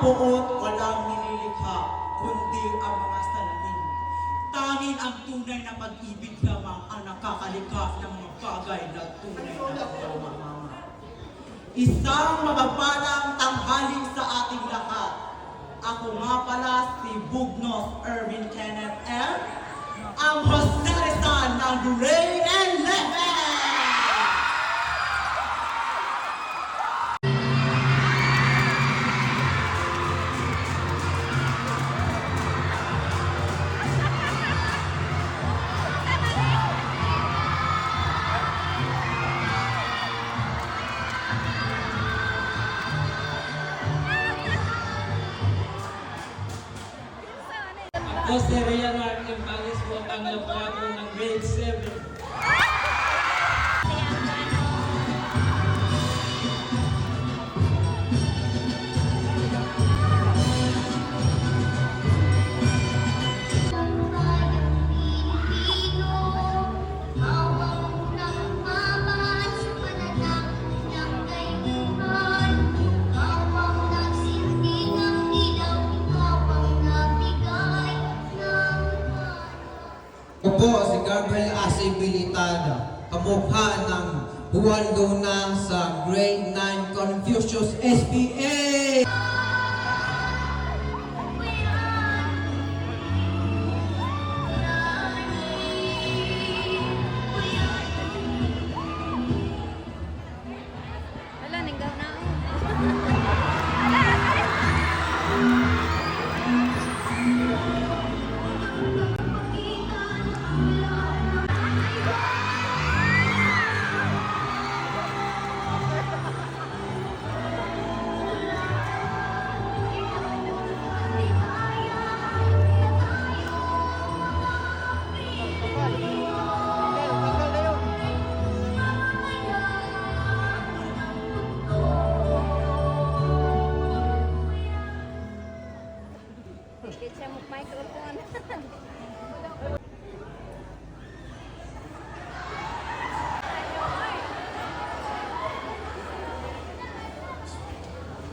Puot walang nililikha, kundi ang mga salamin. Tanging ang tunay na pag-ibig lamang ang nakakalikha ng mga bagay na tunay na pagmamama. Isang mapagpalang tanghali sa ating lahat. Ako nga pala si Bugnos Erwin Kenneth M. Ang Hosteresa ng Grade 11! Ako si Rhea Mark Impalis po ang laboratory ng grade 7. Ako po si Gabriel Asay kamukha ng Huwaldo na sa Grade 9 Confucius SPA!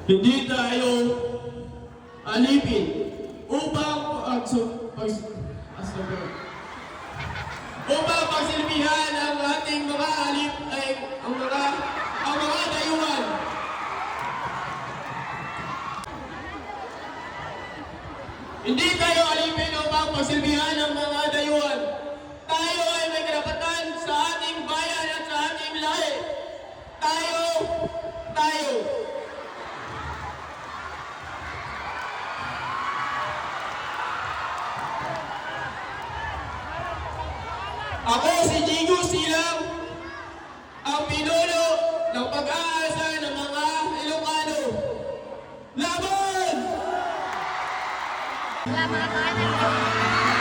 Hindi tayo alipin upang pag pag. Upang pagsilbihan ang ating mga alip ay ang mga ang mga dayuhan. Hindi tayo alipin upang pagsilbihan ang mga dayuhan. Tayo ay may karapatan sa ating bayan at sa ating lahi. Tayo, tayo. Ako si Jigo Silang, ang pinuno ng pag-aasa ng mga Ilocano. Laban! Wala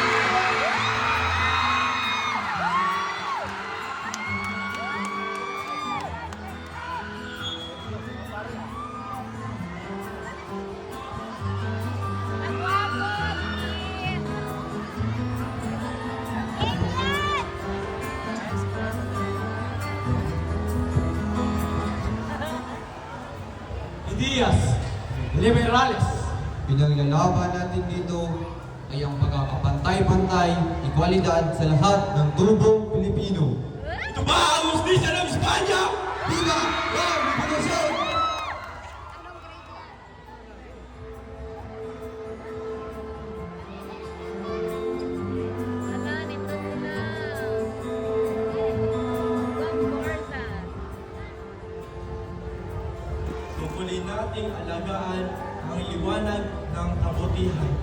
Liberales. Pinaglalaban natin dito ay ang pagkakapantay-pantay, ikwalidad sa lahat ng tubong Pilipino. Ito ba ang hustisya ng Espanya? Viva la Revolución! Tungkulin nating alagaan ang liwanag ng kabutihan.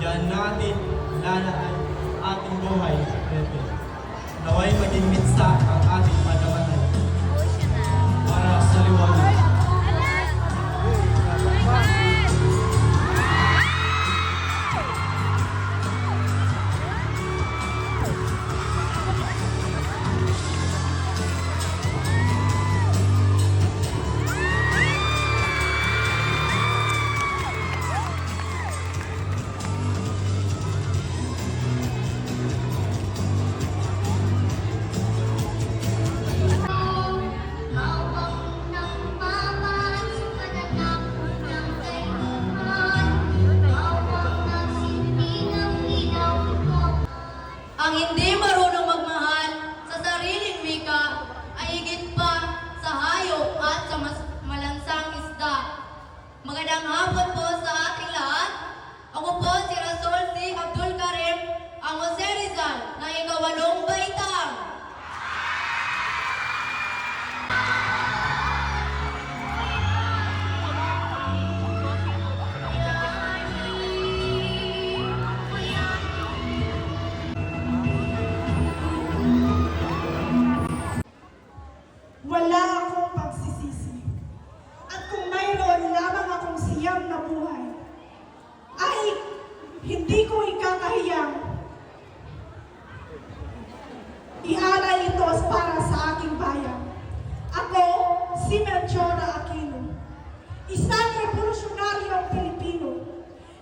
Diyan natin lalaan ating buhay, Bebe. Naway maging mitsa ang ating alguien isang revolusyonaryong Pilipino.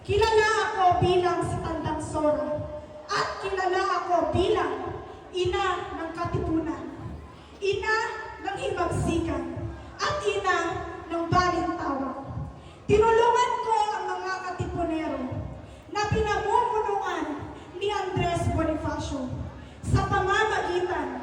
Kilala ako bilang si Tandang Sora at kilala ako bilang ina ng katipunan, ina ng himagsikan, at ina ng balintawa. Tinulungan ko ang mga katipunero na pinamumunuan ni Andres Bonifacio sa pamamagitan